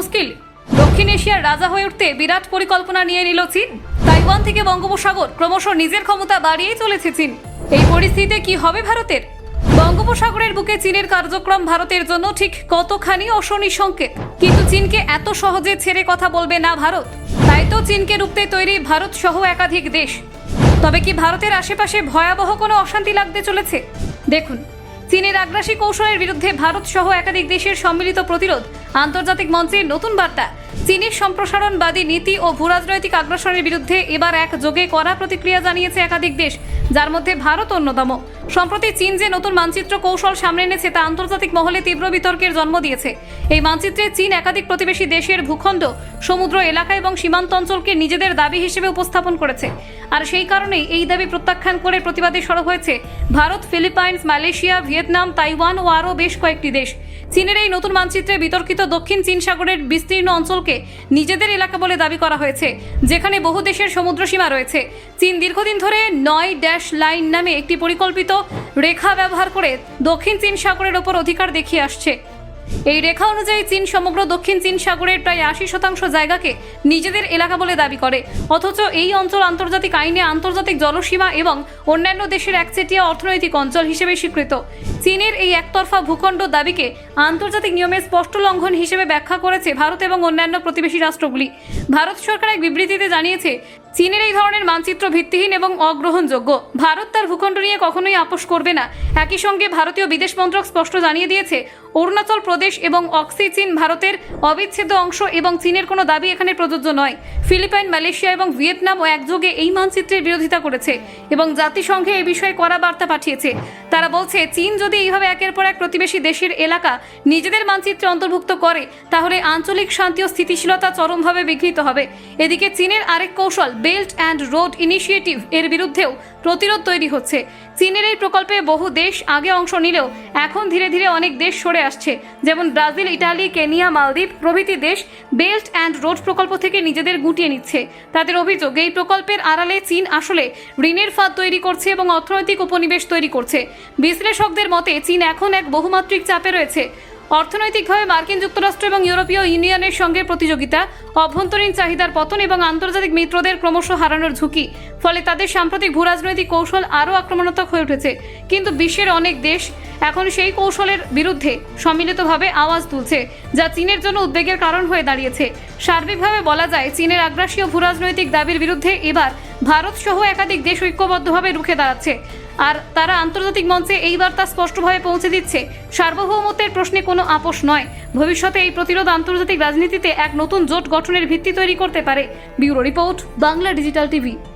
মুশকিল। দক্ষিণ এশিয়ার রাজা হয়ে উঠতে বিরাট পরিকল্পনা নিয়ে নিল চীন। তাইওয়ান থেকে বঙ্গোপসাগর ক্রমশ নিজের ক্ষমতা বাড়িয়েই চলেছে চীন। এই পরিস্থিতিতে কি হবে ভারতের? বঙ্গোপসাগরের বুকে চীনের কার্যক্রম ভারতের জন্য ঠিক কতখানি অশনি সংকেত? কিন্তু চীনকে এত সহজে ছেড়ে কথা বলবে না ভারত। তাই তো চীনকে রুখতে তৈরি ভারত সহ একাধিক দেশ। তবে কি ভারতের আশেপাশে ভয়াবহ কোনো অশান্তি লাগতে চলেছে? দেখুন। চীনের আগ্রাসী কৌশলের বিরুদ্ধে ভারত সহ একাধিক দেশের সম্মিলিত প্রতিরোধ। আন্তর্জাতিক মঞ্চে নতুন বার্তা। চীনের সম্প্রসারণবাদী নীতি ও ভূরাজনৈতিক আগ্রাসনের বিরুদ্ধে এবার এক যোগে কড়া প্রতিক্রিয়া জানিয়েছে একাধিক দেশ, যার মধ্যে ভারত অন্যতম। সম্প্রতি চীন যে নতুন মানচিত্র কৌশল সামনে এনেছে তা আন্তর্জাতিক মহলে তীব্র বিতর্কের জন্ম দিয়েছে। এই মানচিত্রে চীন একাধিক প্রতিবেশী দেশের ভূখণ্ড, সমুদ্র এলাকা এবং সীমান্ত অঞ্চলকে নিজেদের দাবি হিসেবে উপস্থাপন করেছে। আর সেই কারণেই এই দাবি প্রত্যাখ্যান করে প্রতিবাদে সরব হয়েছে Bharat, Philippines, Malaysia, Vietnam, Taiwan ও আরও বেশ কয়েকটি দেশ। চীনের এই নতুন মানচিত্রে বিতর্কিত দক্ষিণ চীন সাগরের বিস্তীর্ণ অঞ্চলকে নিজেদের এলাকা বলে দাবি করা হয়েছে, যেখানে বহু দেশের সমুদ্র সীমা রয়েছে। চীন দীর্ঘদিন ধরে নয় ড্যাশ লাইন নামে একটি পরিকল্পিত রেখা ব্যবহার করে দক্ষিণ চীন সাগরের ওপর অধিকার দেখিয়ে আসছে। এই রেখা অনুযায়ী চীন সমগ্র দক্ষিণ চীন সাগরের প্রায় আশি শতাংশ জায়গাকে নিজেদের এলাকা বলে দাবি করে। অথচ এই অঞ্চল আন্তর্জাতিক আইনে আন্তর্জাতিক জলসীমা এবং অন্যান্য দেশের একচেটিয়া অর্থনৈতিক অঞ্চল হিসেবে স্বীকৃত। চীনের এই একতরফা ভূখণ্ড দাবিকে আন্তর্জাতিক নিয়মের স্পষ্ট লঙ্ঘন হিসেবে ব্যাখ্যা করেছে ভারত এবং অন্যান্য প্রতিবেশী রাষ্ট্রগুলি। ভারত সরকার এক বিবৃতিতে জানিয়েছে, চীনের এই ধরনের মানচিত্র ভিত্তিহীন এবং অগ্রহণযোগ্য। ভারত তার ভূখণ্ড নিয়ে কখনোই আপোষ করবে না। একই সঙ্গে ভারতীয় বিদেশ মন্ত্রক স্পষ্ট জানিয়ে দিয়েছে, অরুণাচল প্রদেশ এবং অক্সি চীন ভারতের অবিচ্ছেদ্য অংশ এবং চীনের কোনো দাবি এখানে প্রযোজ্য নয়। ফিলিপাইন, মালয়েশিয়া এবং ভিয়েতনামও একযোগে এই মানচিত্রের বিরোধিতা করেছে এবং জাতিসংঘে এই বিষয়ে কড়া বার্তা পাঠিয়েছে। তারা বলছে, চীন যদি এইভাবে একের পর এক প্রতিবেশী দেশের এলাকা নিজেদের মানচিত্রে অন্তর্ভুক্ত করে, তাহলে আঞ্চলিক শান্তি ও স্থিতিশীলতা চরমভাবে বিঘ্নিত হবে। এদিকে চীনের আরেক কৌশল বেল্ট অ্যান্ড রোড ইনিশিয়েটিভ এর বিরুদ্ধেও প্রতিরোধ তৈরি হচ্ছে। চীনের এই প্রকল্পে বহু দেশ আগে অংশ নিলেও এখন ধীরে ধীরে অনেক দেশ সরে আসছে। যেমন ব্রাজিল, ইটালি, কেনিয়া, মালদ্বীপ প্রভৃতি দেশ বেল্ট অ্যান্ড রোড প্রকল্প থেকে নিজেদের গুটিয়ে নিচ্ছে। তাদের অভিযোগ, এই প্রকল্পের আড়ালে চীন আসলে ঋণের ফাঁদ তৈরি করছে এবং অর্থনৈতিক উপনিবেশ তৈরি করছে। বিশ্লেষকদের মতে, চীন এখন এক বহুমাত্রিক চাপে রয়েছে। অর্থনৈতিকভাবে মার্কিন যুক্তরাষ্ট্র এবং ইউরোপীয় ইউনিয়নের সঙ্গে প্রতিযোগিতা, অভ্যন্তরীণ চাহিদার পতন এবং আন্তর্জাতিক মিত্রদের ক্রমশ হারানোর ঝুঁকি, ফলে তাদের সাম্প্রতিক ভূরাজনৈতিক কৌশল আরও আক্রমণাত্মক হয়ে উঠেছে। কিন্তু বিশ্বের অনেক দেশ এখন সেই কৌশলের বিরুদ্ধে সম্মিলিতভাবে আওয়াজ তুলছে, যা চীনের জন্য উদ্বেগের কারণ হয়ে দাঁড়িয়েছে। সার্বিকভাবে বলা যায়, চীনের আগ্রাসী ও ভূরাজনৈতিক দাবির বিরুদ্ধে এবার ভারত সহ একাধিক দেশ ঐক্যবদ্ধভাবে রুখে দাঁড়াচ্ছে। আর তারা আন্তর্জাতিক মঞ্চে এই বার্তা স্পষ্টভাবে পৌঁছে দিচ্ছে। সার্বভৌমত্বের প্রশ্নে কোনো আপোষ নয়। ভবিষ্যতে এই প্রতিরোধ আন্তর্জাতিক রাজনীতিতে এক নতুন জোট গঠনের ভিত্তি তৈরি করতে পারে। Bureau report, Bangla digital TV.